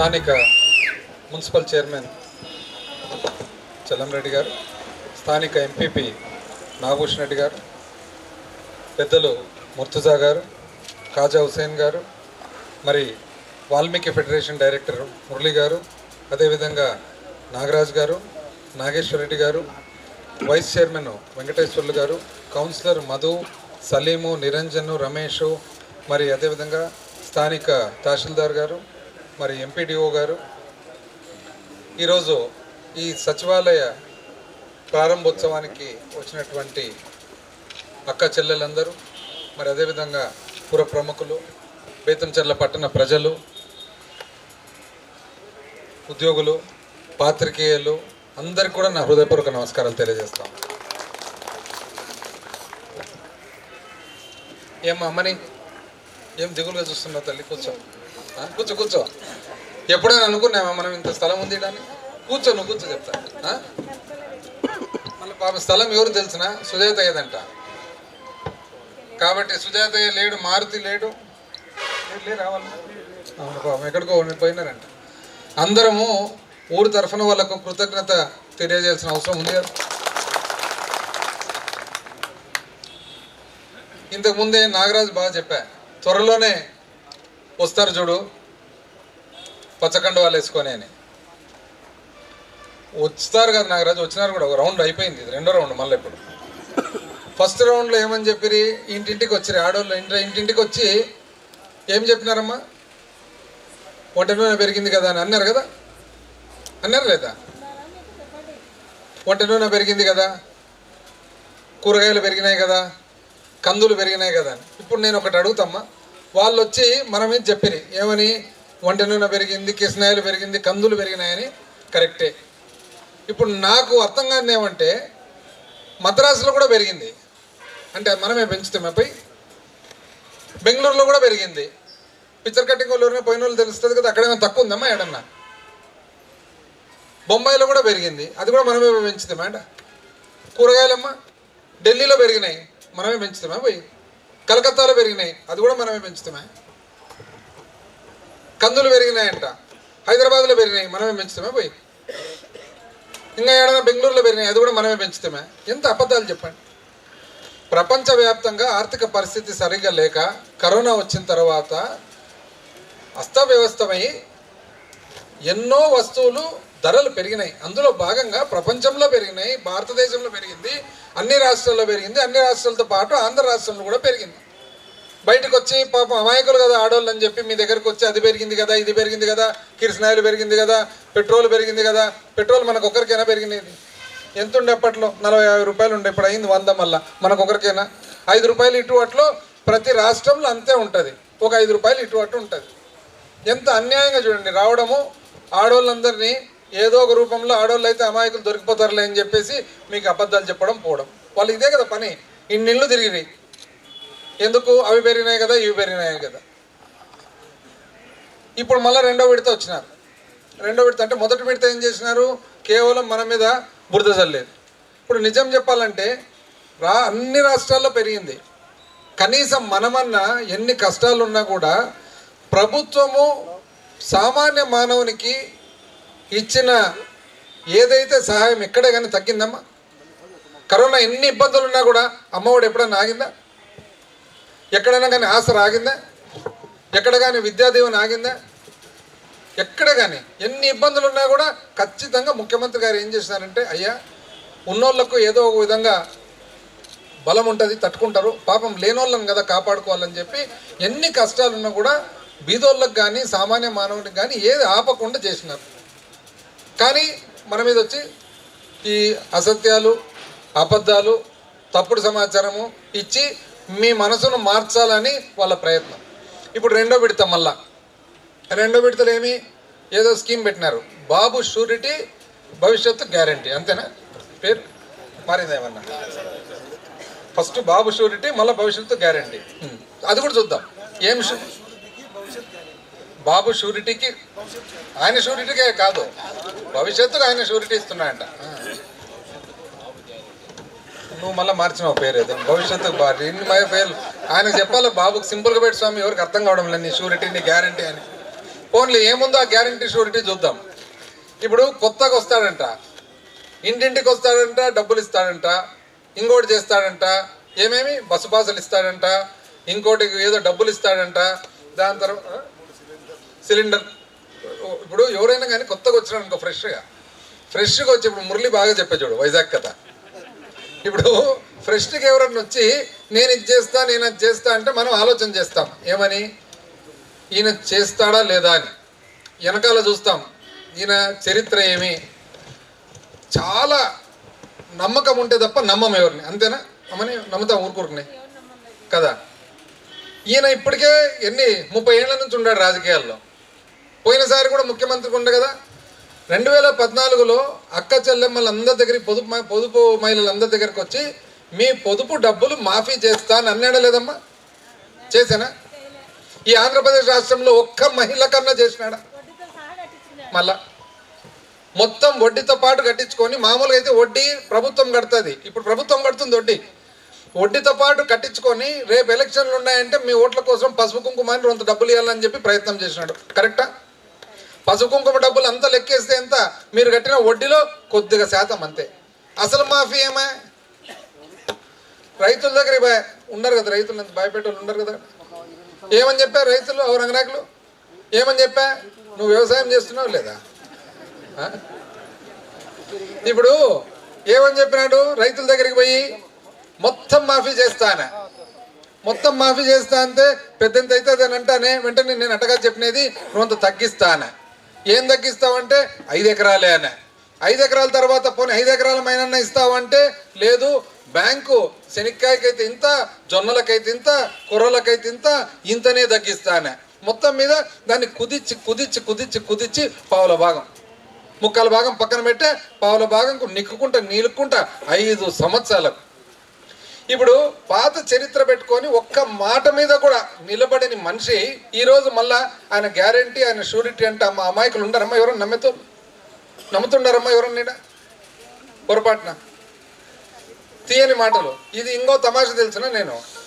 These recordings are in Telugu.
స్థానిక మున్సిపల్ చైర్మన్ చల్లంరెడ్డి గారు స్థానిక ఎంపీపీ నాగభూషణ్ రెడ్డి గారు పెద్దలు ముర్తుజా గారు కాజా హుసేన్ గారు మరి వాల్మీకి ఫెడరేషన్ డైరెక్టర్ మురళి గారు అదేవిధంగా నాగరాజ్ గారు నాగేశ్వరరెడ్డి గారు వైస్ చైర్మన్ వెంకటేశ్వర్లు గారు కౌన్సిలర్ మధు సలీము నిరంజను రమేష్ మరి అదేవిధంగా స్థానిక తహసీల్దార్ గారు మరి ఎంపీడీఓ గారు. ఈరోజు ఈ సచివాలయ ప్రారంభోత్సవానికి వచ్చినటువంటి అక్క చెల్లెలందరూ మరి అదేవిధంగా పుర ప్రముఖులు బేతంచెర్ల పట్టణ ప్రజలు ఉద్యోగులు పాత్రికేయులు అందరికీ కూడా నా హృదయపూర్వక నమస్కారాలు తెలియజేస్తాం ఏమ్మా అమ్మని ఏం దిగులుగా చూస్తున్నావు తల్లి? కూర్చో. కూర్చో కూర్చో. ఎప్పుడైనా అనుకున్నామా మనం ఇంత స్థలం ఉంది అని కూర్చో నువ్వు కూర్చో చెప్తా. మళ్ళీ పాప స్థలం ఎవరు తెలిసిన సుజాత ఏదంట కాబట్టి సుజాత లేడు మారుతి లేడు. రావాలి అవును పాపం ఎక్కడికో పోయినారంట. అందరము ఊరు తరఫున వాళ్ళకు కృతజ్ఞత తెలియజేయాల్సిన అవసరం ఉంది కదా. ఇంతకుముందే నాగరాజు బాగా చెప్పా త్వరలోనే వస్తారు చూడు. పచ్చకండ వాళ్ళు వేసుకొని అని. వస్తారు కదా నాగరాజు వచ్చినారు కూడా. ఒక రౌండ్ అయిపోయింది రెండో రౌండ్ మళ్ళీ ఇప్పుడు. ఫస్ట్ రౌండ్లో ఏమని చెప్పిరి? ఇంటింటికి వచ్చిరి. ఆడవాళ్ళు ఇంటి ఇంటింటికి వచ్చి ఏం చెప్పినారమ్మా? వంట నూనె పెరిగింది కదా అని అన్నారు కదా? అన్నారు లేదా? వంట నూనె పెరిగింది కదా? కూరగాయలు పెరిగినాయి కదా? కందులు పెరిగినాయి కదా అని. ఇప్పుడు నేను ఒకటి అడుగుతామ్మా. వాళ్ళు వచ్చి మన చెప్పిరి. ఏమని? వంట నూనె పెరిగింది కిసనాయలు పెరిగింది కందులు పెరిగినాయని కరెక్టే. ఇప్పుడు నాకు అర్థం కాదు ఏమంటే మద్రాసులో కూడా పెరిగింది. అంటే అది మనమే పెంచుతామే పోయి బెంగళూరులో కూడా పెరిగింది. పిక్చర్ కట్టింగ్ వాళ్ళు పోయిన వాళ్ళు తెలుస్తుంది కదా అక్కడేమైనా తక్కువ ఉందమ్మా ఏడన్నా? బొంబాయిలో కూడా పెరిగింది. అది కూడా మనమే పెంచుతామా అంట కూరగాయలమ్మా ఢిల్లీలో పెరిగినాయి. మనమే పెంచుతామా పోయి కలకత్తాలో పెరిగినాయి. అది కూడా మనమే పెంచుతామా? కందులు పెరిగినాయంట. హైదరాబాద్లో పెరిగినాయి మనమే పెంచుతామే పోయి? ఇంకా ఏడైనా బెంగళూరులో పెరిగినాయి అది కూడా మనమే పెంచుతామే? ఎంత అబద్ధాలు చెప్పండి. ప్రపంచవ్యాప్తంగా ఆర్థిక పరిస్థితి సరిగ్గా లేక కరోనా వచ్చిన తర్వాత అస్తవ్యవస్థమై ఎన్నో వస్తువులు ధరలు పెరిగినాయి. అందులో భాగంగా ప్రపంచంలో పెరిగినాయి భారతదేశంలో పెరిగింది అన్ని రాష్ట్రాల్లో పెరిగింది అన్ని రాష్ట్రాలతో పాటు ఆంధ్ర రాష్ట్రంలో కూడా పెరిగింది. బయటకు వచ్చి పాపం అమాయకులు కదా ఆడవాళ్ళు అని చెప్పి మీ దగ్గరకు వచ్చి అది పెరిగింది కదా ఇది పెరిగింది కదా కిరసనాయిలు పెరిగింది కదా పెట్రోల్ పెరిగింది కదా పెట్రోల్ మనకు ఒకరికైనా పెరిగింది ఎంత ఉండే అప్పట్లో నలభై యాభై రూపాయలు ఉండే ఇప్పుడు అయింది వంద మళ్ళా. మనకు ఒకరికైనా ఐదు రూపాయలు ఇటు అట్లో ప్రతి రాష్ట్రంలో అంతే ఉంటుంది. ఒక ఐదు రూపాయలు ఇటు అటు ఉంటుంది. ఎంత అన్యాయంగా చూడండి. రావడము ఆడవాళ్ళందరినీ ఏదో ఒక రూపంలో ఆడవాళ్ళు అయితే అమాయకులు దొరికిపోతారులే అని చెప్పేసి మీకు అబద్ధాలు చెప్పడం పోవడం. వాళ్ళు ఇదే కదా పని. ఇన్నిళ్ళు తిరిగినాయి ఎందుకు? అవి పెరిగినాయి కదా ఇవి పెరిగినాయి కదా. ఇప్పుడు మళ్ళీ రెండో విడత వచ్చినారు. రెండో విడత అంటే మొదటి విడత ఏం చేసినారు? కేవలం మన మీద బురద చల్లేదు ఇప్పుడు నిజం చెప్పాలంటే రా అన్ని రాష్ట్రాల్లో పెరిగింది. కనీసం మనమన్నా ఎన్ని కష్టాలు ఉన్నా కూడా ప్రభుత్వము సామాన్య మానవునికి ఇచ్చిన ఏదైతే సహాయం ఎక్కడే కానీ తగ్గిందమ్మా. కరోనా ఎన్ని ఇబ్బందులు ఉన్నా కూడా అమ్మఒడు ఎప్పుడైనా ఆగిందా? ఎక్కడైనా కానీ ఆశ రాగిందా? ఎక్కడ కానీ విద్యాదీవెన ఆగిందా? ఎక్కడ కానీ ఎన్ని ఇబ్బందులు ఉన్నా కూడా ఖచ్చితంగా ముఖ్యమంత్రి గారు ఏం చేసినారంటే అయ్యా ఉన్నోళ్ళకు ఏదో ఒక విధంగా బలం ఉంటుంది తట్టుకుంటారు పాపం లేనోళ్ళని కదా కాపాడుకోవాలని చెప్పి ఎన్ని కష్టాలు ఉన్నా కూడా బీదోళ్ళకి కానీ సామాన్య మానవుడికి కానీ ఏది ఆపకుండా చేసినారు. కానీ మన మీద వచ్చి ఈ అసత్యాలు అబద్ధాలు తప్పుడు సమాచారము ఇచ్చి మీ మనసును మార్చాలని వాళ్ళ ప్రయత్నం. ఇప్పుడు రెండో విడత మళ్ళా. రెండో విడతలు ఏమి? ఏదో స్కీమ్ పెట్టినారు. బాబు షూరిటీ భవిష్యత్తు గ్యారంటీ. అంతేనా? పేరు? మారిందేమన్నా ఫస్ట్ బాబు షూరిటీ మళ్ళీ భవిష్యత్తు గ్యారంటీ. అది కూడా చూద్దాం. ఏం బాబు షూరిటీకి ఆయన షూరిటీకే కాదు. భవిష్యత్తుకు ఆయన షూరిటీ ఇస్తున్నాయంట. నువ్వు మళ్ళీ మార్చినావు పేరు ఏదో భవిష్యత్తు బాగా ఇన్ని మా పేర్లు. ఆయన చెప్పాలి బాబుకి సింపుల్గా పెట్టి స్వామి ఎవరికి అర్థం కావడం లేదు నీ షూరిటీ నీ గ్యారంటీ అని. ఓన్లీ ఏముందో ఆ గ్యారంటీ షూరిటీ చూద్దాం. ఇప్పుడు కొత్తగా వస్తాడంట. ఇంటింటికి వస్తాడంట డబ్బులు ఇస్తాడంట ఇంకోటి చేస్తాడంట ఏమేమి? బస్సు పాసులు ఇస్తాడంట ఇంకోటి ఏదో డబ్బులు ఇస్తాడంట. దాని తర్వాత సిలిండర్. ఇప్పుడు ఎవరైనా కానీ కొత్తగా వచ్చినాడు అనుకో ఫ్రెష్గా ఫ్రెష్గా వచ్చి ఇప్పుడు మురళి బాగా చెప్పే చూడు వైజాగ్ కథ. ఇప్పుడు ఫ్రెష్కి ఎవరన్నా వచ్చి నేను ఇది చేస్తా నేను అది చేస్తా అంటే మనం ఆలోచన చేస్తాం. ఏమని? ఈయన చేస్తాడా లేదా అని. వెనకాల చూస్తాం ఈయన చరిత్ర ఏమి? చాలా నమ్మకం ఉంటే తప్ప నమ్మం ఎవరిని. అంతేనా? అమ్మని నమ్ముతాం ఊరుకూరుకుని. కదా? ఈయన ఇప్పటికే ఎన్ని? ముప్పై ఏళ్ళ నుంచి ఉన్నాడు రాజకీయాల్లో. పోయినసారి కూడా ముఖ్యమంత్రికి ఉండే కదా? రెండు వేల పద్నాలుగులో అక్క చెల్లెమ్మలందరి దగ్గరికి పొదుపు పొదుపు మహిళలందరి దగ్గరికి వచ్చి మీ పొదుపు డబ్బులు మాఫీ చేస్తా అని అన్నాడా లేదమ్మా? చేశానా? ఈ ఆంధ్రప్రదేశ్ రాష్ట్రంలో ఒక్క మహిళ కన్నా చేసినాడా? మళ్ళా. మొత్తం వడ్డీతో పాటు కట్టించుకొని మామూలుగా అయితే వడ్డీ ప్రభుత్వం కడుతుంది. ఇప్పుడు ప్రభుత్వం కడుతుంది వడ్డీ. వడ్డీతో పాటు కట్టించుకొని రేపు ఎలక్షన్లు ఉన్నాయంటే మీ ఓట్ల కోసం పసుపు కుంకుమ అని కొంత డబ్బులు ఇవ్వాలని చెప్పి ప్రయత్నం చేసినాడు. కరెక్టా? పసుకుంకుమ డబ్బులు అంతా లెక్కేస్తే ఎంత? మీరు కట్టిన వడ్డీలో కొద్దిగా శాతం అంతే. అసలు మాఫీ ఏమా? రైతుల దగ్గర భయ ఉన్నారు కదా రైతులు ఎంత భయపెట్టే ఉన్నారు కదా. ఏమని చెప్పా రైతులు రంగనాయకులు ఏమని చెప్పా? నువ్వు వ్యవసాయం చేస్తున్నావు లేదా? ఇప్పుడు ఏమని చెప్పినాడు? రైతుల దగ్గరికి పోయి మొత్తం మాఫీ చేస్తానా మొత్తం మాఫీ చేస్తా అంటే పెద్దంత అవుతుంది అని అంటానే వెంటనే నేను అంటగా చెప్పినది నువ్వు అంత తగ్గిస్తానా ఏం తగ్గిస్తావంటే ఐదు ఎకరాలే అనే ఐదు ఎకరాల తర్వాత పోనీ ఐదు ఎకరాల మైనన్న ఇస్తావంటే లేదు బ్యాంకు శనక్కాయకైతే ఇంత జొన్నలకైతే ఇంత కుర్రలకైతే ఇంత ఇంతనే తగ్గిస్తానే మొత్తం మీద దాన్ని కుదిచ్చి కుదిచ్చి కుదిచ్చి కుదిచ్చి పావుల భాగం. ముక్కల భాగం పక్కన పెట్టే పావుల భాగం నిక్కుకుంటా నీలుక్కుంటా ఐదు సంవత్సరాలకు. ఇప్పుడు పాత చరిత్ర పెట్టుకొని ఒక్క మాట మీద కూడా నిలబడని మనిషి ఈరోజు మళ్ళా ఆయన గ్యారంటీ ఆయన షూరిటీ అంటే మా అమాయకులు ఉండరమ్మా ఎవరన్నా నమ్ముతూ? నమ్ముతుండారమ్మా ఎవరన్నా పొరపాటున. తీయని మాటలు. ఇది ఇంకో తమాషా తెలిసిన నేను.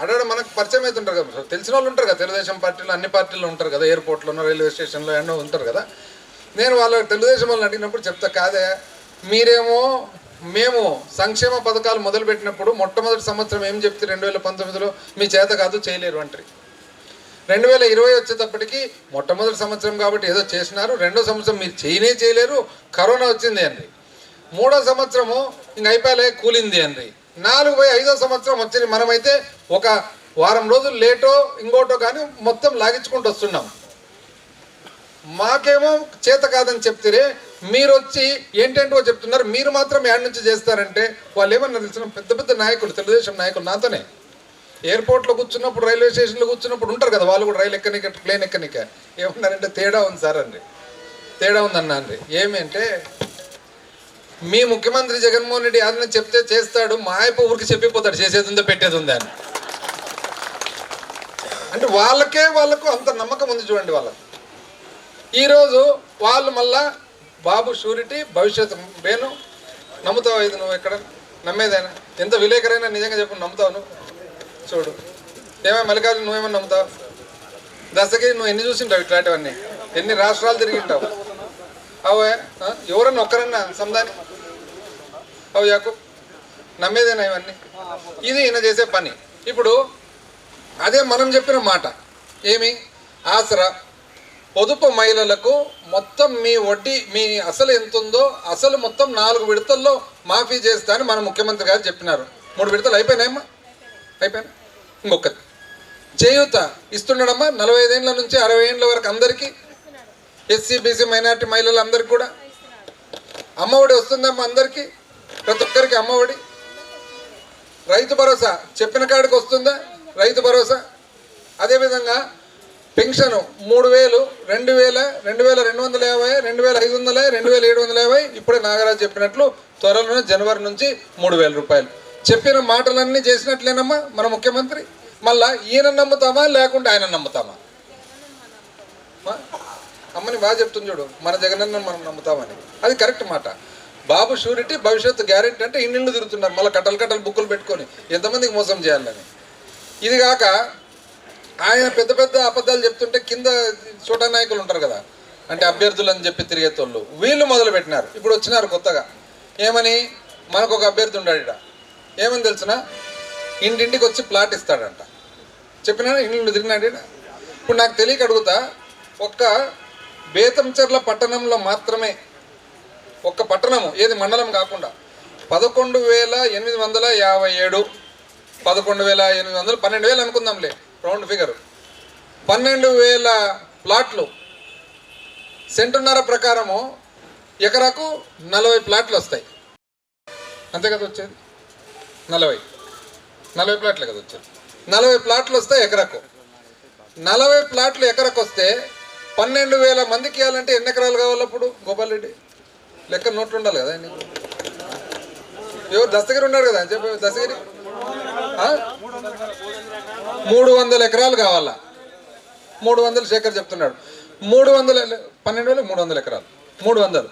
ఆడాడ మనకు పరిచయం అవుతుంటారు కదా తెలిసిన వాళ్ళు ఉంటారు కదా తెలుగుదేశం పార్టీలో అన్ని పార్టీలు ఉంటారు కదా ఎయిర్పోర్ట్లోనో రైల్వే స్టేషన్లో ఎన్నో ఉంటారు కదా. నేను వాళ్ళ తెలుగుదేశం వాళ్ళని అడిగినప్పుడు చెప్తా కాదే మీరేమో మేము సంక్షేమ పథకాలు మొదలుపెట్టినప్పుడు మొట్టమొదటి సంవత్సరం ఏం చెప్తే రెండు వేల పంతొమ్మిదిలో మీ చేత కాదు చేయలేరు అంటారు. రెండు వేల ఇరవై వచ్చేటప్పటికి మొట్టమొదటి సంవత్సరం కాబట్టి ఏదో చేసినారు రెండో సంవత్సరం మీరు చేయనే చేయలేరు కరోనా వచ్చింది అండి మూడో సంవత్సరము ఇంక అయిపోయలే కూలింది అండి నాలుగు పోయి ఐదో సంవత్సరం వచ్చింది మనమైతే ఒక వారం రోజులు లేటో ఇంకోటో కానీ మొత్తం లాగించుకుంటూ వస్తున్నాం. మాకేమో చేత కాదని చెప్తే మీరు వచ్చి ఏంటంటో చెప్తున్నారు. మీరు మాత్రం యాడ్ నుంచి చేస్తారంటే వాళ్ళు ఏమన్నా తెలిసిన పెద్ద పెద్ద నాయకులు తెలుగుదేశం నాయకులు నాతోనే. ఎయిర్పోర్ట్లో కూర్చున్నప్పుడు రైల్వే స్టేషన్లో కూర్చున్నప్పుడు ఉంటారు కదా వాళ్ళు కూడా రైలు ఎక్కనిక ప్లేన్ ఎక్కనిక. ఏమన్నారంటే తేడా ఉంది సార్ అండి తేడా ఉందన్నా అండి ఏమంటే మీ ముఖ్యమంత్రి జగన్మోహన్ రెడ్డి ఏదైనా చెప్తే చేస్తాడు మా అయిపో ఊరికి చెప్పిపోతాడు చేసేది ఉందో పెట్టేది ఉందా అని. అంటే వాళ్ళకే వాళ్ళకు అంత నమ్మకం ఉంది చూడండి వాళ్ళకి. ఈరోజు వాళ్ళు మళ్ళా బాబు షూరిటీ భవిష్యత్తు వేను నమ్ముతావు ఇది నువ్వు ఇక్కడ? నమ్మేదైనా? ఎంత విలేకరైనా నిజంగా చెప్పు నమ్ముతావు నువ్వు? చూడు. ఏమైనా మల్లికార్జున నువ్వేమైనా నమ్ముతావు? దశకి నువ్వు ఎన్ని చూసింటావు ఇట్లాంటివన్నీ? ఎన్ని రాష్ట్రాలు తిరిగింటావు? అవే ఎవరన్నా ఒక్కరన్నా సముదాని అవు యాకు. నమ్మేదేనా ఇవన్నీ? ఇది ఈయన చేసే పని. ఇప్పుడు అదే మనం చెప్పిన మాట. ఏమి? ఆసరా. పొదుపు మహిళలకు మొత్తం మీ వడ్డీ మీ అసలు ఎంత ఉందో అసలు మొత్తం నాలుగు విడతల్లో మాఫీ చేస్తా అని మన ముఖ్యమంత్రి గారు చెప్పినారు. మూడు విడతలు అయిపోయినాయమ్మా? అయిపోయినా? ఇంకొకటి. చేయూత ఇస్తున్నాడమ్మా నలభై ఐదేళ్ళ నుంచి అరవై ఏళ్ళ వరకు అందరికీ. ఎస్సీ బీసీ మైనార్టీ మహిళలందరికీ కూడా. అమ్మఒడి వస్తుందమ్మా అందరికీ. ప్రతి ఒక్కరికి అమ్మఒడి రైతు భరోసా చెప్పిన కాడికి వస్తుందా? రైతు భరోసా. అదేవిధంగా పెన్షన్ మూడు వేలు రెండు వేల రెండు వేల రెండు వందల యాభై రెండు వేల ఐదు వందల రెండు వేల ఏడు వందల యాభై. ఇప్పుడే నాగరాజు చెప్పినట్లు త్వరలోనే జనవరి నుంచి మూడు వేల రూపాయలు. చెప్పిన మాటలన్నీ చేసినట్లేనమ్మా మన ముఖ్యమంత్రి. మళ్ళా ఈయన నమ్ముతామా లేకుంటే ఆయన నమ్ముతామా? అమ్మని బాగా చెప్తుంది చూడు మన జగనన్న మనం నమ్ముతామని. అది కరెక్ట్ మాట. బాబు షూరిటీ భవిష్యత్తు గ్యారెంటీ అంటే ఇన్నిళ్ళు తిరుగుతున్నారు. మళ్ళీ కట్టలు కట్టలు బుక్కులు పెట్టుకొని ఎంతమందికి మోసం చేయాలని. ఇది కాక ఆయన పెద్ద పెద్ద అబద్ధాలు చెప్తుంటే కింద చోట నాయకులు ఉంటారు కదా. అంటే అభ్యర్థులు అని చెప్పి తిరిగేతోళ్ళు వీళ్ళు మొదలు పెట్టినారు ఇప్పుడు వచ్చినారు కొత్తగా. ఏమని? మనకు ఒక అభ్యర్థి ఉన్నాడు ఏమని తెలిసిన? ఇంటింటికి వచ్చి ప్లాట్ ఇస్తాడంట. చెప్పినా? ఇల్లు తిరిగినాడు ఇప్పుడు నాకు తెలియక అడుగుతా. ఒక్క బేతంచెర్ల పట్టణంలో మాత్రమే ఒక్క పట్టణము ఏది మండలం కాకుండా పదకొండు వేల ఎనిమిది వందల యాభై ఏడు పదకొండు వేల ఎనిమిది వందలు పన్నెండు వేలు అనుకుందాంలే. Round figure. పన్నెండు వేల ప్లాట్లు. సెంటున్నర ప్రకారము ఎకరాకు నలభై ప్లాట్లు వస్తాయి. అంతే కదా వచ్చేది? నలభై. నలభై ప్లాట్లు కదా వచ్చేది. నలభై ప్లాట్లు వస్తాయి ఎకరాకు. నలభై ప్లాట్లు ఎకరకు వస్తే పన్నెండు వేల మందికి ఇవ్వాలంటే ఎన్ని ఎకరాలు కావాలి అప్పుడు గోపాల్ రెడ్డి? లెక్క నోట్లు ఉండాలి కదా నీకు ఎవరు దస్తగిరి ఉన్నాడు కదా? చెప్పు దస్తగిరి. మూడు వందల ఎకరాలు కావాలా? మూడు వందలు శేఖర్ చెప్తున్నాడు. మూడు వందల పన్నెండు వేలు మూడు వందల ఎకరాలు. మూడు వందలు.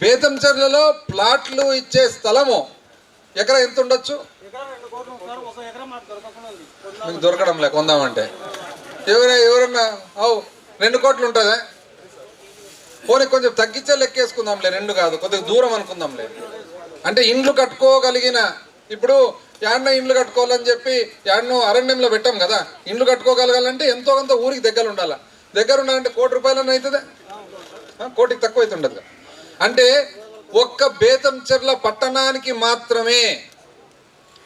బేతంచర్లలో ప్లాట్లు ఇచ్చే స్థలము ఎకరా ఎంత ఉండొచ్చు? మీకు దొరకడం లే కొందామంటే. ఎవరైనా ఎవరన్నా అవు రెండు కోట్లు ఉంటుందా? పోనీ కొంచెం తగ్గించే లెక్కేసుకుందాంలే రెండు కాదు కొద్దిగా దూరం అనుకుందాంలే. అంటే ఇండ్లు కట్టుకోగలిగిన ఇప్పుడు యాడ్న ఇండ్లు కట్టుకోవాలని చెప్పి యాడ్ను అరణ్యంలో పెట్టాం కదా. ఇండ్లు కట్టుకోగలగాలంటే ఎంతో కొంత ఊరికి దగ్గర ఉండాల. దగ్గర ఉండాలంటే కోటి రూపాయలన్నా అవుతుందా కోటికి తక్కువ అవుతుండదు ఉండదు అంటే ఒక్క బేతంచెర్ల పట్టణానికి మాత్రమే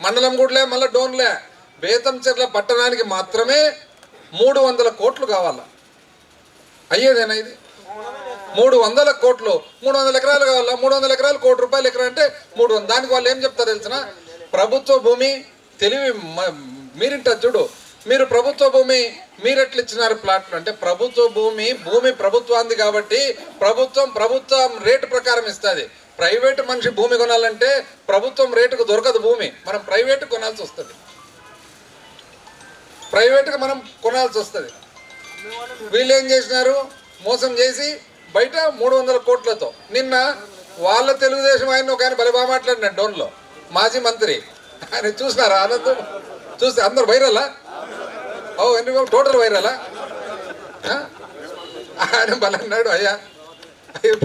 మండలం కూడలే మళ్ళీ డోన్లే. బేతంచెర్ల పట్టణానికి మాత్రమే మూడు వందల కోట్లు కావాలా? అయ్యేదేనా ఇది? మూడు వందల కోట్లు. మూడు వందల ఎకరాలు కావాలా? మూడు వందల ఎకరాలు కోటి రూపాయలు ఎకరా అంటే మూడు వందల. దానికి వాళ్ళు ఏం చెప్తారు తెలిసిన? ప్రభుత్వ భూమి తెలివి మ- చూడు. మీరు ప్రభుత్వ భూమి మీరు ఎట్లా ఇచ్చినారు ప్లాట్లు? అంటే ప్రభుత్వ భూమి భూమి ప్రభుత్వానికి కాబట్టి ప్రభుత్వం ప్రభుత్వం రేటు ప్రకారం ఇస్తుంది. ప్రైవేట్ మనిషి భూమి కొనాలంటే ప్రభుత్వం రేటుకు దొరకదు భూమి. మనం ప్రైవేట్ కొనాల్సి వస్తుంది. ప్రైవేట్గా మనం కొనాల్సి వస్తుంది. వీళ్ళు ఏం చేసినారు? మోసం చేసి బయట మూడు వందల కోట్లతో నిన్న వాళ్ళ తెలుగుదేశం ఆయన ఒక ఆయన బలిబా మాట్లాడినాడు డోన్లో మాజీ మంత్రి. ఆయన చూసినారా ఆనందం? చూస్తే అందరు వైరలా? ఓ ఎన్ని టోటల్ వైరలా? ఆయన బలన్నాడు అయ్యా.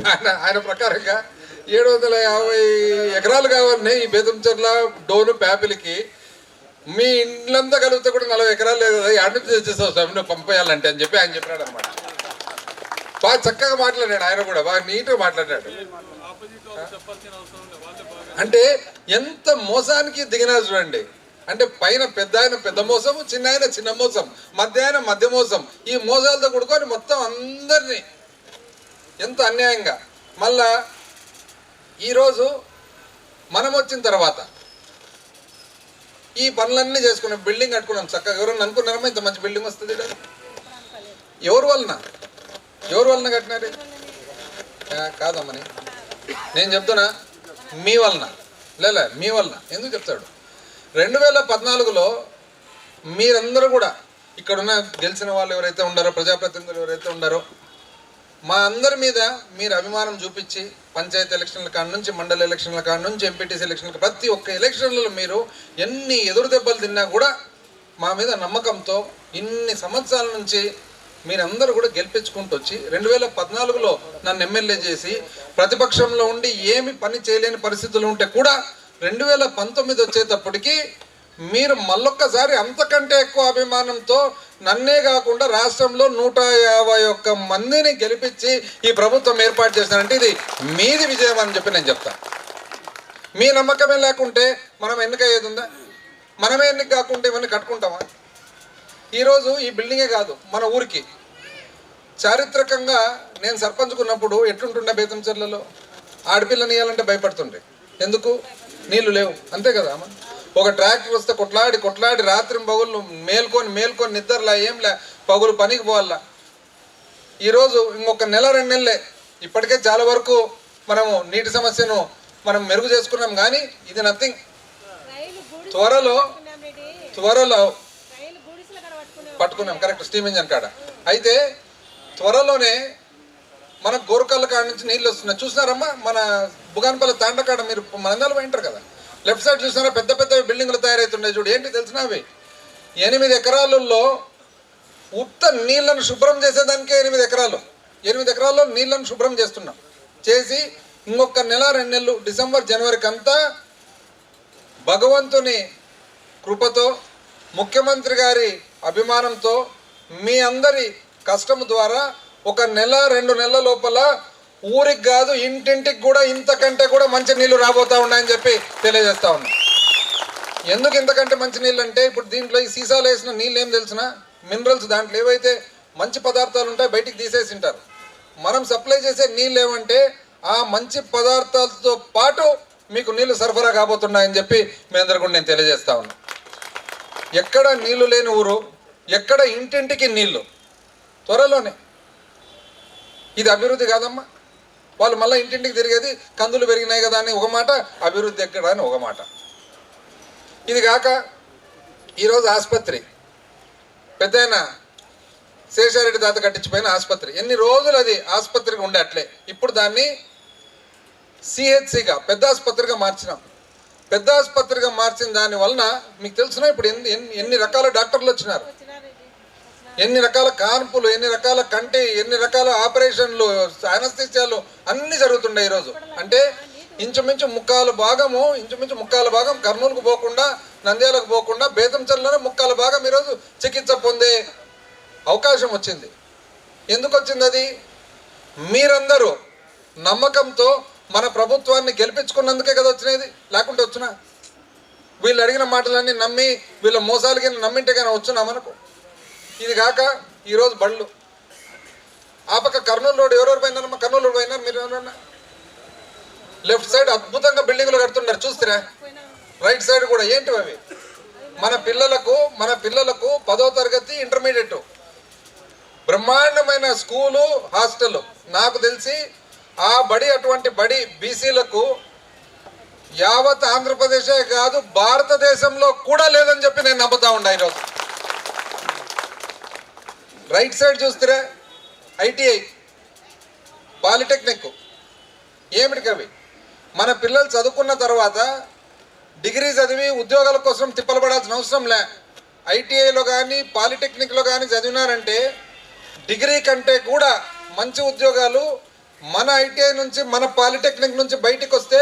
ఆయన ఆయన ప్రకారంగా ఏడు వందల యాభై ఎకరాలు కావాలని ఈ బేదంచెర్ల డోను ప్యాపిలికి మీ ఇండ్లంతా కలిపితే కూడా నలభై ఎకరాలు లేదు కదా ఎడ నుంచి తెచ్చేస్తావు స్వామి నువ్వు పంపేయాలంటే అని చెప్పి ఆయన చెప్పాడు అనమాట బాగా చక్కగా మాట్లాడాడు ఆయన కూడా బాగా నీట్గా మాట్లాడాడు. అంటే ఎంత మోసానికి దిగినా చూడండి. అంటే పైన పెద్ద ఆయన పెద్ద మోసం చిన్న ఆయన చిన్న మోసం మధ్య ఆయన మధ్య మోసం. ఈ మోసాలతో కూడుకొని మొత్తం అందరినీ. ఎంత అన్యాయంగా. మళ్ళా ఈరోజు మనం వచ్చిన తర్వాత ఈ పనులన్నీ చేసుకున్నాం బిల్డింగ్ కట్టుకున్నాం చక్కగా. ఎవరన్నా అనుకున్నారమ్మా ఇంత మంచి బిల్డింగ్ వస్తుంది ఎవరి వలన? ఎవరి వలన కట్టినారు? కాదమ్మని నేను చెప్తున్నా మీ వలన. లేలే మీ వలన. ఎందుకు చెప్తాడు? రెండు వేల పద్నాలుగులో మీరందరూ కూడా ఇక్కడున్న గెలిచిన వాళ్ళు ఎవరైతే ఉండారో ప్రజాప్రతినిధులు ఎవరైతే ఉండారో మా అందరి మీద మీరు అభిమానం చూపించి పంచాయతీ ఎలక్షన్ల కాడ నుంచి మండల ఎలక్షన్ల కాడ నుంచి ఎంపీటీసీ ఎలక్షన్ల ప్రతి ఒక్క ఎలక్షన్లలో మీరు ఎన్ని ఎదురు దెబ్బలు తిన్నా కూడా మా మీద నమ్మకంతో ఇన్ని సంవత్సరాల నుంచి మీరందరూ కూడా గెలిపించుకుంటూ వచ్చి రెండు వేల పద్నాలుగులో నన్ను ఎమ్మెల్యే చేసి ప్రతిపక్షంలో ఉండి ఏమి పని చేయలేని పరిస్థితులు ఉంటే కూడా రెండు వేల పంతొమ్మిది వచ్చేటప్పటికి మీరు మళ్ళొక్కసారి అంతకంటే ఎక్కువ అభిమానంతో నన్నే కాకుండా రాష్ట్రంలో నూట యాభై ఒక్క మందిని గెలిపించి ఈ ప్రభుత్వం ఏర్పాటు చేశారంటే ఇది మీది విజయం అని చెప్పి నేను చెప్తాను మీ నమ్మకమే లేకుంటే మనం ఎన్నికయ్యేది ఉందా? మనమే ఎన్నిక కాకుండా ఇవన్నీ కట్టుకుంటామా? ఈరోజు ఈ బిల్డింగే కాదు మన ఊరికి. చారిత్రకంగా నేను సర్పంచుకున్నప్పుడు ఎట్లుంటుండే బేతంచెర్లలో ఆడపిల్లని ఇవ్వాలంటే భయపడుతుండే. ఎందుకు? నీళ్ళు లేవు. అంతే కదా అమ్మ? ఒక ట్రాక్టర్ వస్తే కొట్లాడి కొట్లాడి రాత్రి పగులు మేల్కొని మేల్కొని నిద్రలా ఏం లే పగులు పనికి పోవాలా? ఈరోజు ఇంకొక నెల రెండు నెలలే. ఇప్పటికే చాలా వరకు మనము నీటి సమస్యను మనం మెరుగు చేసుకున్నాం కానీ ఇది నథింగ్ త్వరలో. త్వరలో పట్టుకున్నాం. కరెక్ట్ స్టీమ్ ఇంజన్ కాడ. అయితే త్వరలోనే మన గోరకల్ల కాడ నుంచి నీళ్ళు వస్తున్నాయి. చూసినారమ్మా? మన బుగాన్పల్లి తాండకాడ మీరు మనందరూ పోయింటారు కదా? లెఫ్ట్ సైడ్ చూసినారా? పెద్ద పెద్ద బిల్డింగ్లు తయారవుతున్నాయి చూడు. ఏంటి తెలిసిన అవి? ఎనిమిది ఎకరాలలో ఉత్త నీళ్ళను శుభ్రం చేసేదానికే ఎనిమిది ఎకరాలు. ఎనిమిది ఎకరాల్లో నీళ్ళను శుభ్రం చేస్తున్నాం. చేసి ఇంకొక నెల రెండు నెలలు డిసెంబర్ జనవరికి అంతా భగవంతుని కృపతో ముఖ్యమంత్రి గారి అభిమానంతో మీ అందరి కష్టం ద్వారా ఒక నెల రెండు నెలల లోపల ఊరికి కాదు ఇంటింటికి కూడా ఇంతకంటే కూడా మంచి నీళ్ళు రాబోతా ఉన్నాయని చెప్పి తెలియజేస్తా ఉన్నా. ఎందుకు ఇంతకంటే మంచి నీళ్ళు అంటే ఇప్పుడు దీంట్లో ఈ సీసాలు వేసిన నీళ్ళు ఏం తెలిసిన మినరల్స్ దాంట్లో ఏవైతే మంచి పదార్థాలు ఉంటాయి బయటికి తీసేసి ఉంటారు మనం సప్లై చేసే నీళ్ళు ఏమంటే ఆ మంచి పదార్థాలతో పాటు మీకు నీళ్ళు సరఫరా కాబోతున్నాయని చెప్పి మీ అందరికీ నేను తెలియజేస్తా ఉన్నా. ఎక్కడ నీళ్ళు లేని ఊరు ఎక్కడ ఇంటింటికి నీళ్ళు త్వరలోనే. ఇది అభివృద్ధి కాదమ్మా. వాళ్ళు మళ్ళీ ఇంటింటికి తిరిగేది కందులు పెరిగినాయి కదా అని ఒక మాట అభివృద్ధి ఎక్కడ అని ఒక మాట. ఇది కాక ఈరోజు ఆసుపత్రి. పెద్దయిన శేషారెడ్డి తాత కట్టించిపోయిన ఆసుపత్రి. ఎన్ని రోజులు అది ఆసుపత్రికి ఉండే అట్లే. ఇప్పుడు దాన్ని సిహెచ్సిగా పెద్ద ఆసుపత్రిగా మార్చినాం. పెద్ద ఆసుపత్రిగా మార్చిన దాని వలన మీకు తెలుసునా ఇప్పుడు ఎన్ని ఎన్ని రకాల డాక్టర్లు వచ్చినారు. ఎన్ని రకాల కాన్పులు ఎన్ని రకాల కంటి ఎన్ని రకాల ఆపరేషన్లు అనస్థిత్యాలు అన్ని జరుగుతున్నాయి ఈరోజు. అంటే ఇంచుమించు ముక్కాలు భాగము ఇంచుమించు ముక్కాల భాగం కర్నూలుకు పోకుండా నంద్యాలకు పోకుండా బేతంచెల్లోనే ముక్కాల భాగం ఈరోజు చికిత్స పొందే అవకాశం వచ్చింది. ఎందుకు వచ్చింది అది? మీరందరూ నమ్మకంతో మన ప్రభుత్వాన్ని గెలిపించుకున్నందుకే కదా వచ్చినది? లేకుంటే వచ్చినా? వీళ్ళు అడిగిన మాటలన్నీ నమ్మి వీళ్ళ మోసాలకి నమ్మింటే కానీ వచ్చినా మనకు? ఇది కాక ఈరోజు బళ్ళు. ఆ పక్క కర్నూలు రోడ్ ఎవరెవరు పోయినారమ్మా కర్నూలు రోడ్ పోయినారు మీరు ఎవరన్నా? లెఫ్ట్ సైడ్ అద్భుతంగా బిల్డింగ్లు కడుతున్నారు చూస్తారా? రైట్ సైడ్ కూడా ఏంటి అవి? మన పిల్లలకు మన పిల్లలకు పదో తరగతి ఇంటర్మీడియట్. బ్రహ్మాండమైన స్కూలు హాస్టల్. నాకు తెలిసి ఆ బడి అటువంటి బడి బీసీలకు యావత్ ఆంధ్రప్రదేశే కాదు భారతదేశంలో కూడా లేదని చెప్పి నేను నమ్ముతా ఉండా ఈరోజు. రైట్ సైడ్ చూస్తారా ఐటీఐ పాలిటెక్నిక్. ఏమిటి కవి? మన పిల్లలు చదువుకున్న తర్వాత డిగ్రీ చదివి ఉద్యోగాల కోసం తిప్పలపడాల్సిన అవసరం లే. ఐటీఐలో కానీ పాలిటెక్నిక్లో కానీ చదివినారంటే డిగ్రీ కంటే కూడా మంచి ఉద్యోగాలు మన ఐటీఐ నుంచి మన పాలిటెక్నిక్ నుంచి బయటకు వస్తే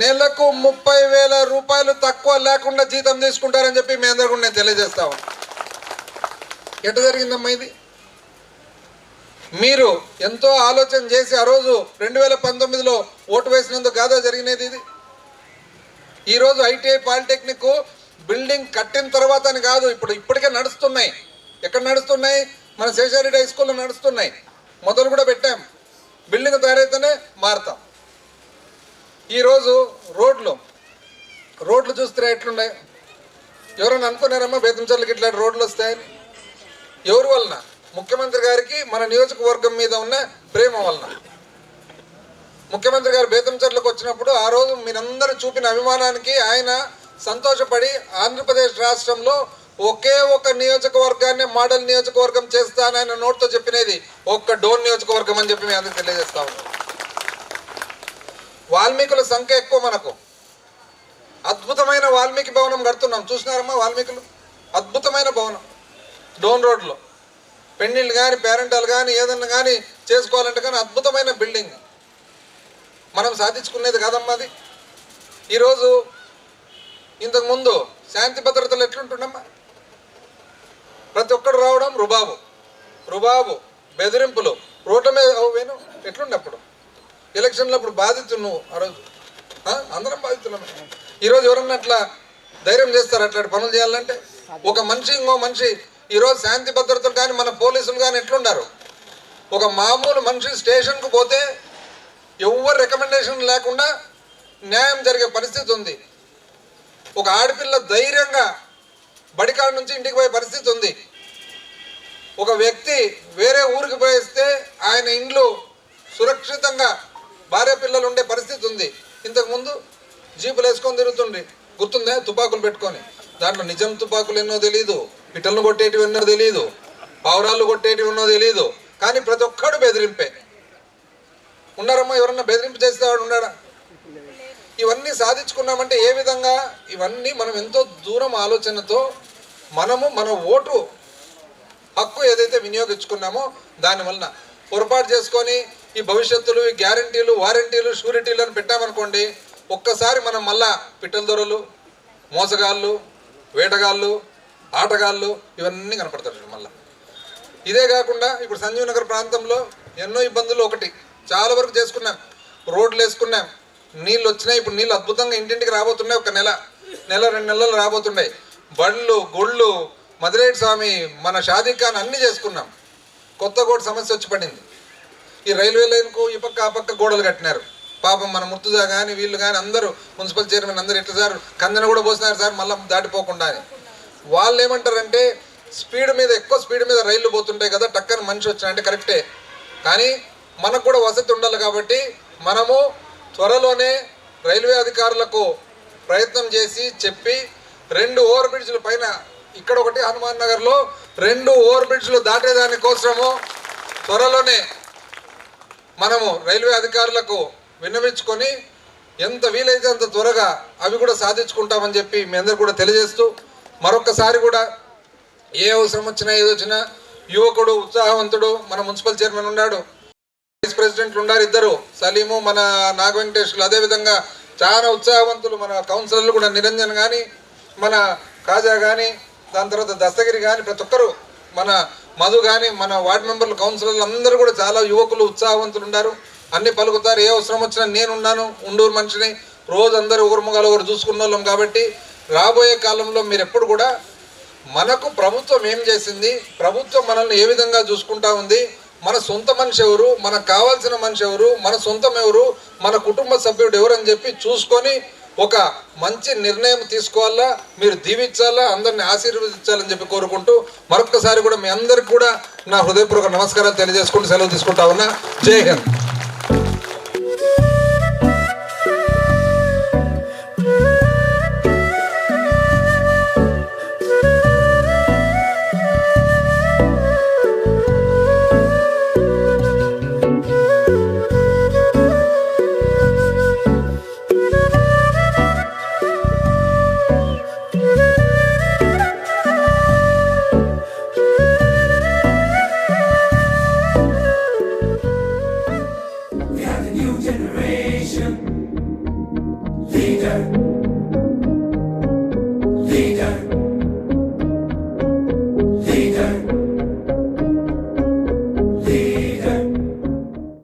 నెలకు ముప్పై వేల రూపాయలు తక్కువ లేకుండా జీతం తీసుకుంటారని చెప్పి మీ అందరూ నేను తెలియజేస్తాము ఎట్ట జరిగిందమ్మా ఇది? మీరు ఎంతో ఆలోచన చేసి ఆ రోజు రెండు వేల పంతొమ్మిదిలో ఓటు వేసినందుకు కాదా జరిగినది ఇది? ఈరోజు ఐటీఐ పాలిటెక్నిక్ బిల్డింగ్ కట్టిన తర్వాత అని కాదు ఇప్పుడు ఇప్పటికే నడుస్తున్నాయి. ఎక్కడ నడుస్తున్నాయి? మన శేషారెడ్డి హై స్కూల్లో నడుస్తున్నాయి. మొదలు కూడా పెట్టాం. బిల్డింగ్ తయారైతేనే మారుతాం. ఈరోజు రోడ్లు రోడ్లు చూస్తే ఎట్లున్నాయి? ఎవరైనా అనుకున్నారమ్మా బేతంచర్లకి ఇట్లా రోడ్లు వస్తాయని? ఎవరి వలన? ముఖ్యమంత్రి గారికి మన నియోజకవర్గం మీద ఉన్న ప్రేమ వలన. ముఖ్యమంత్రి గారు బేతంచర్లకు వచ్చినప్పుడు ఆ రోజు మీరందరూ చూపిన అభిమానానికి ఆయన సంతోషపడి ఆంధ్రప్రదేశ్ రాష్ట్రంలో ఒకే ఒక నియోజకవర్గాన్ని మోడల్ నియోజకవర్గం చేస్తానని ఆయన నోట్తో చెప్పినది ఒక్క డోన్ నియోజకవర్గం అని చెప్పి మేము అందరూ తెలియజేస్తా ఉన్నాం. వాల్మీకుల సంఖ్య ఎక్కువ మనకు. అద్భుతమైన వాల్మీకి భవనం కడుతున్నాం. చూసినారమ్మా వాల్మీకులు? అద్భుతమైన భవనం. డోన్ రోడ్లో. పెళ్ళిళ్ళు కానీ పేరెంటాలు కానీ ఏదన్నా కానీ చేసుకోవాలంటే కానీ అద్భుతమైన బిల్డింగ్. మనం సాధించుకునేది కాదమ్మా అది. ఈరోజు ఇంతకుముందు శాంతి భద్రతలు ఎట్లుంటుండమ్మా? ప్రతి ఒక్కడు రావడం రుబాబు. రుబాబు బెదిరింపులు. రోడ్ల మీద ఓ వేణు ఎట్లుండే అప్పుడు ఎలక్షన్లో అప్పుడు బాధితులు నువ్వు ఆ రోజు. అందరం బాధితున్నాం ఈరోజు ఎవరన్నా అట్లా ధైర్యం చేస్తారు అట్లాంటి పనులు చేయాలంటే? ఒక మనిషి ఇంకో మనిషి ఈరోజు శాంతి భద్రతలు కానీ మన పోలీసులు కానీ ఎట్లున్నారు ఒక మామూలు మనిషి స్టేషన్కు పోతే ఎవరు రికమెండేషన్ లేకుండా న్యాయం జరిగే పరిస్థితి ఉంది. ఒక ఆడపిల్ల ధైర్యంగా బడికాడ నుంచి ఇంటికి పోయే పరిస్థితి ఉంది. ఒక వ్యక్తి వేరే ఊరికి పోయిస్తే ఆయన ఇండ్లు సురక్షితంగా భార్య పిల్లలు ఉండే పరిస్థితి ఉంది. ఇంతకుముందు జీపులు వేసుకొని తిరుగుతుండ్రి గుర్తుందా? తుపాకులు పెట్టుకొని. దాంట్లో నిజం తుపాకులు ఎన్నో తెలియదు పిట్టలను కొట్టేటివి ఉన్నో తెలియదు పావురాళ్ళు కొట్టేటివి ఉన్నో తెలియదు కానీ ప్రతి ఒక్కడు బెదిరింపే. ఉన్నారమ్మా ఎవరన్నా బెదిరింపు చేసేవాడు ఉన్నాడా? ఇవన్నీ సాధించుకున్నామంటే ఏ విధంగా? ఇవన్నీ మనం ఎంతో దూరం ఆలోచనతో మనము మన ఓటు హక్కు ఏదైతే వినియోగించుకున్నామో దానివలన పొరపాటు చేసుకొని ఈ భవిష్యత్తులు ఈ గ్యారంటీలు వారంటీలు షూరిటీలు అని పెట్టామనుకోండి ఒక్కసారి మనం మళ్ళా పిట్టల దొరలు మోసగాళ్ళు వేటగాళ్ళు ఆటగాళ్ళు ఇవన్నీ కనపడతారు మళ్ళీ. ఇదే కాకుండా ఇప్పుడు సంజీవ్ నగర్ ప్రాంతంలో ఎన్నో ఇబ్బందులు ఒకటి. చాలా వరకు చేసుకున్నాం. రోడ్లు వేసుకున్నాం. నీళ్ళు వచ్చినాయి. ఇప్పుడు నీళ్ళు అద్భుతంగా ఇంటింటికి రాబోతున్నాయి ఒక నెల. నెల రెండు నెలలు రాబోతున్నాయి. బండ్లు గుళ్ళు మధురేటి స్వామి మన షాదీ ఖాన్ అన్నీ చేసుకున్నాం. కొత్త గోడ సమస్య వచ్చి పడింది. ఈ రైల్వే లైన్కు ఈ పక్క ఆ పక్క గోడలు కట్టినారు. పాపం మన ముర్తుజా కానీ వీళ్ళు కానీ అందరూ మున్సిపల్ చైర్మన్ అందరూ ఎట్లా సార్? కందన కూడా పోసినారు సార్ మళ్ళీ దాటిపోకుండా అని వాళ్ళు ఏమంటారంటే స్పీడ్ మీద ఎక్కువ స్పీడ్ మీద రైళ్ళు పోతుంటాయి కదా టక్కన మనిషి వచ్చినంటే కరెక్టే. కానీ మనకు కూడా వసతి ఉండాలి కాబట్టి మనము త్వరలోనే రైల్వే అధికారులకు ప్రయత్నం చేసి చెప్పి రెండు ఓవర్ బ్రిడ్జ్ల పైన ఇక్కడ ఒకటి హనుమాన్ నగర్లో రెండు ఓవర్ బ్రిడ్జ్లు దాటేదాని కోసము త్వరలోనే మనము రైల్వే అధికారులకు విన్నవించుకొని ఎంత వీలైతే అంత త్వరగా అవి కూడా సాధించుకుంటామని చెప్పి మీ అందరు కూడా తెలియజేస్తూ మరొకసారి కూడా ఏ అవసరం వచ్చినా ఏది వచ్చినా యువకుడు ఉత్సాహవంతుడు మన మున్సిపల్ చైర్మన్ ఉన్నాడు. వైస్ ప్రెసిడెంట్లు ఉన్నారు ఇద్దరు. సలీము మన నాగ వెంకటేశ్వర్లు అదేవిధంగా చాలా ఉత్సాహవంతులు. మన కౌన్సిలర్లు కూడా నిరంజన్ కానీ మన కాజా కానీ దాని తర్వాత దస్తగిరి కానీ ప్రతి ఒక్కరు మన మధు కానీ మన వార్డు మెంబర్లు కౌన్సిలర్లు అందరూ కూడా చాలా యువకులు ఉత్సాహవంతులు ఉన్నారు. అన్ని పలుకుతారు. ఏ అవసరం వచ్చినా నేనున్నాను ఉండూరు మనిషిని. రోజు అందరూ ఒకరు ముఖాలు ఒకరు చూసుకున్న వాళ్ళం కాబట్టి రాబోయే కాలంలో మీరు ఎప్పుడు కూడా మనకు ప్రభుత్వం ఏం చేసింది ప్రభుత్వం మనల్ని ఏ విధంగా చూసుకుంటా ఉంది మన సొంత మనిషి ఎవరు మనకు కావాల్సిన మనిషి ఎవరు మన సొంతం ఎవరు మన కుటుంబ సభ్యుడు ఎవరు అని చెప్పి చూసుకొని ఒక మంచి నిర్ణయం తీసుకోవాలా మీరు దీవించాలా అందరిని ఆశీర్వదించాలని చెప్పి కోరుకుంటూ మరొకసారి కూడా మీ అందరికి కూడా నా హృదయపూర్వక నమస్కారాలు తెలియజేసుకుంటూ సెలవు తీసుకుంటా ఉన్నా. జై హింద్.